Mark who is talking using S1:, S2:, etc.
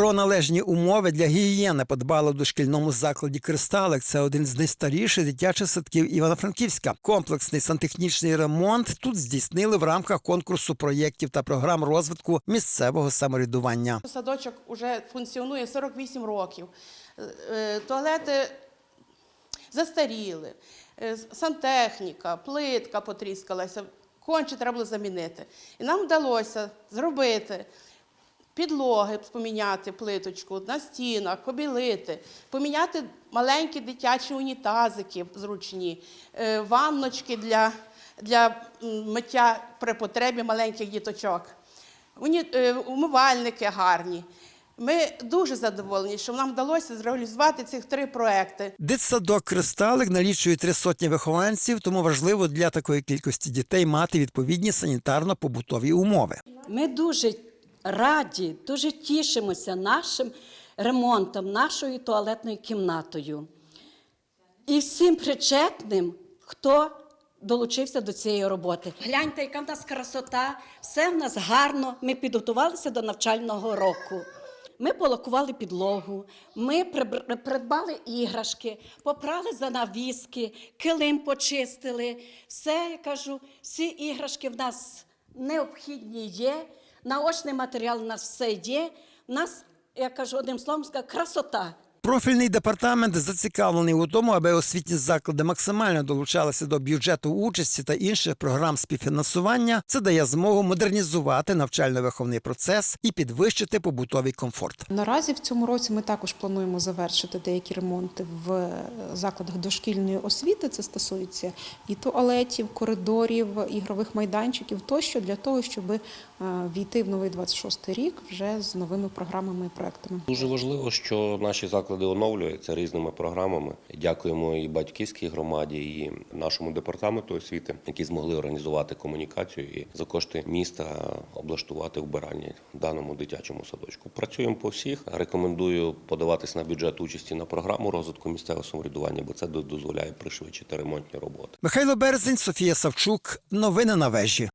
S1: Про належні умови для гігієни подбали в дошкільному закладі Кристалик. Це один з найстаріших дитячих садків Івано-Франківська. Комплексний сантехнічний ремонт тут здійснили в рамках конкурсу проєктів та програм розвитку місцевого самоврядування.
S2: Садочок вже функціонує 48 років. Е, е, Туалети застаріли, е, сантехніка, плитка потріскалася, конче треба було замінити. І нам вдалося зробити підлоги, поміняти плиточку на стінах, побілити, поміняти маленькі дитячі унітазики зручні, е, ванночки для, для миття при потребі маленьких діточок. Е, Умивальники гарні. Ми дуже задоволені, що нам вдалося зреалізувати цих три проекти.
S1: Дитсадок Кристалик налічує три сотні вихованців, тому важливо для такої кількості дітей мати відповідні санітарно-побутові умови.
S3: Ми дуже раді, дуже тішимося нашим ремонтом, нашою туалетною кімнатою. І всім причетним, хто долучився до цієї роботи. Гляньте, яка в нас красота, все в нас гарно. Ми підготувалися до навчального року. Ми полакували підлогу, ми придбали іграшки, попрали занавіски, килим почистили. Все, я кажу, всі іграшки в нас необхідні є. Наочний матеріал у нас все є. У нас, я кажу, одним словом, красота.
S1: Профільний департамент зацікавлений у тому, аби освітні заклади максимально долучалися до бюджету участі та інших програм співфінансування. Це дає змогу модернізувати навчально-виховний процес і підвищити побутовий комфорт.
S4: Наразі в цьому році ми також плануємо завершити деякі ремонти в закладах дошкільної освіти. Це стосується і туалетів, коридорів, ігрових майданчиків тощо для того, щоб е, війти в новий 26 рік вже з новими програмами і проектами.
S5: Дуже важливо, що наші заклади оновлюються різними програмами. Дякуємо і батьківській громаді, і нашому департаменту освіти, які змогли організувати комунікацію і за кошти міста облаштувати вбиральні в даному дитячому садочку. Працюємо по всіх. Рекомендую подаватись на бюджет участі на програму розвитку місцевого самоврядування, бо це дозволяє пришвидшити ремонтні роботи.
S1: Михайло Березень, Софія Савчук. Новини на вежі.